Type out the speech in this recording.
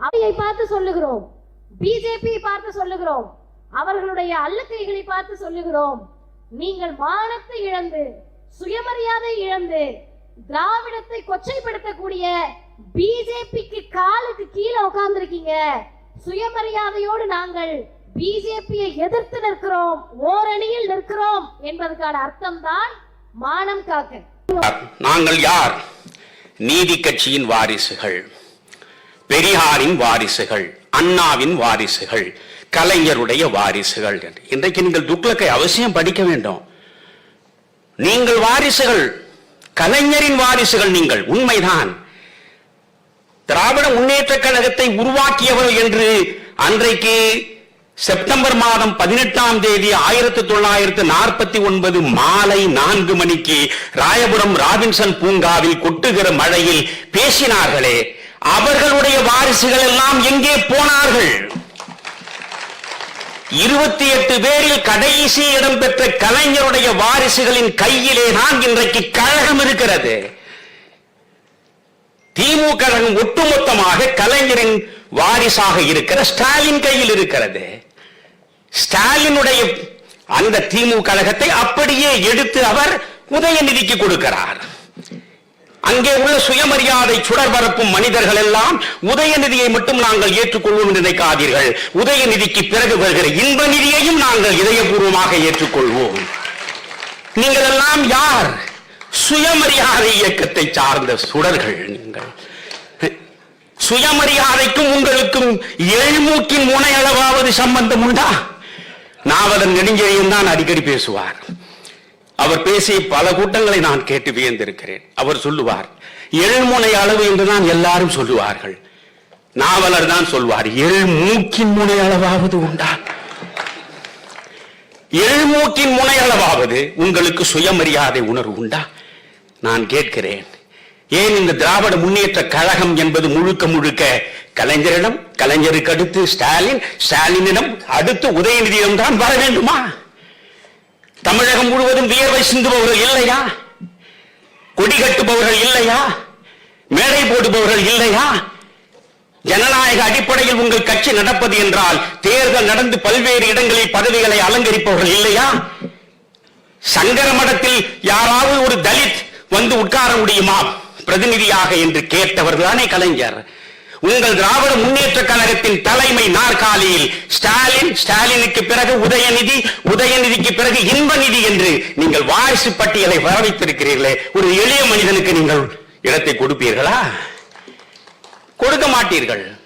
அவையை பார்த்து சொல்லுகிறோம். பிஜேபி பார்த்து சொல்லுகிறோம். அவர்களுடைய அல்லக்கைகளை பார்த்து சொல்லுகிறோம். நீங்கள் மானத்தை இழந்து சுயமரியாதை இழந்து திராவிடத்தை கொச்சைப்படுத்தக்கூடிய பிஜேபிக்கு காலுக்கு கீழே உட்கார்ந்துருக்கீங்க. சுயமரியாதையோடு நாங்கள் பிஜேபியை எதிர்த்து நிற்கிறோம். ஓரணியில் நிற்கிறோம் என்பதற்கான அர்த்தம் தான் மானம் காக்க. நாங்கள் யார்? நீதி கட்சியின் வாரிசுகள். பெரியாரின் வாரிசுகள் அண்ணாவின் வாரிசுகள் கலைஞருடைய வாரிசுகள் என்று. இன்றைக்கு நீங்கள் துக்ளக்கை அவசியம் படிக்க வேண்டும். நீங்கள் வாரிசுகள் கலைஞரின் வாரிசுகள் நீங்கள் உண்மைதான். திராவிட முன்னேற்ற கழகத்தை உருவாக்கியவர் என்று அன்றைக்கு செப்டம்பர் மாதம் பதினெட்டாம் தேதி ஆயிரத்தி தொள்ளாயிரத்து நாற்பத்தி ஒன்பது மாலை நான்கு மணிக்கு ராயபுரம் ராபின்சன் பூங்காவில் கொட்டுகிற மழையில் பேசினார்களே. அவர்களுடைய வாரிசுகள் எல்லாம் எங்கே போனார்கள்? இருபத்தி எட்டு பேரில் கடைசி இடம்பெற்ற கலைஞருடைய வாரிசுகளின் கையிலே தான் இன்றைக்கு கழகம் இருக்கிறது. திமுக கழகம் ஒட்டுமொத்தமாக கலைஞரின் வாரிசாக இருக்கிற ஸ்டாலின் கையில் இருக்கிறது. ஸ்டாலினுடைய அந்த திமுக கழகத்தை அப்படியே எடுத்து அவர் உதயநிதிக்கு கொடுக்கிறார். அங்கே உள்ள சுயமரியாதை சுடர் பரப்பும் மனிதர்கள் எல்லாம் உதயநிதியை மட்டும் நாங்கள் ஏற்றுக்கொள்வோம் என்று நினைக்காதீர்கள். உதயநிதிக்கு பிறகு வருகிற இன்ப நிதியையும் நாங்கள் இதயபூர்வமாக ஏற்றுக்கொள்வோம். நீங்கள் எல்லாம் யார்? சுயமரியாதை இயக்கத்தை சார்ந்த சுடர்கள் நீங்கள். சுயமரியாதைக்கும் உங்களுக்கும் எழுமூக்கின் முனையளவாவது சம்பந்தம் உண்டா? நாவதன் நெடுஞ்செழியன் தான் அடிக்கடி பேசுவார். அவர் பேசிய பல கூட்டங்களை நான் கேட்டு வியந்திருக்கிறேன். அவர் சொல்லுவார் எழுமுனை அளவு என்று தான் எல்லாரும் சொல்லுவார்கள். நாவலர் தான் சொல்வார் எழுமூக்கின் முனை அளவாவது உண்டா? எழுமூக்கின் முனை அளவாவது உங்களுக்கு சுயமரியாதை உணர்வு உண்டா? நான் கேட்கிறேன் ஏன் இந்த திராவிட முன்னேற்ற கழகம் என்பது முழுக்க முழுக்க கலைஞரிடம் கலைஞருக்கு அடுத்து ஸ்டாலின் ஸ்டாலினிடம் அடுத்து உதயநிதியிடம் தான் வர வேண்டுமா? தமிழகம் முழுவதும் வியர்வை சிந்துபவர்கள் இல்லையா? கொடி கட்டுபவர்கள் இல்லையா? மேடை போடுபவர்கள் இல்லையா? ஜனநாயக அடிப்படையில் உங்கள் கட்சி நடப்பது என்றால் தேர்தல் நடந்து பல்வேறு இடங்களில் பதவிகளை அலங்கரிப்பவர்கள் இல்லையா? சங்கர மடத்தில் யாராவது ஒரு தலித் வந்து உட்கார முடியுமா? பிரதிநிதியாக என்று கேட்டவர் தானே கலைஞர். உங்கள் திராவிட முன்னேற்ற கழகத்தின் தலைமை நாற்காலியில் ஸ்டாலின் ஸ்டாலினுக்கு பிறகு உதயநிதி உதயநிதிக்கு பிறகு இன்பநிதி என்று நீங்கள் வாரிசு பட்டியலை வரவைத்திருக்கிறீர்களே ஒரு எளிய மனிதனுக்கு நீங்கள் இடத்தை கொடுப்பீர்களா? கொடுக்க மாட்டீர்கள்.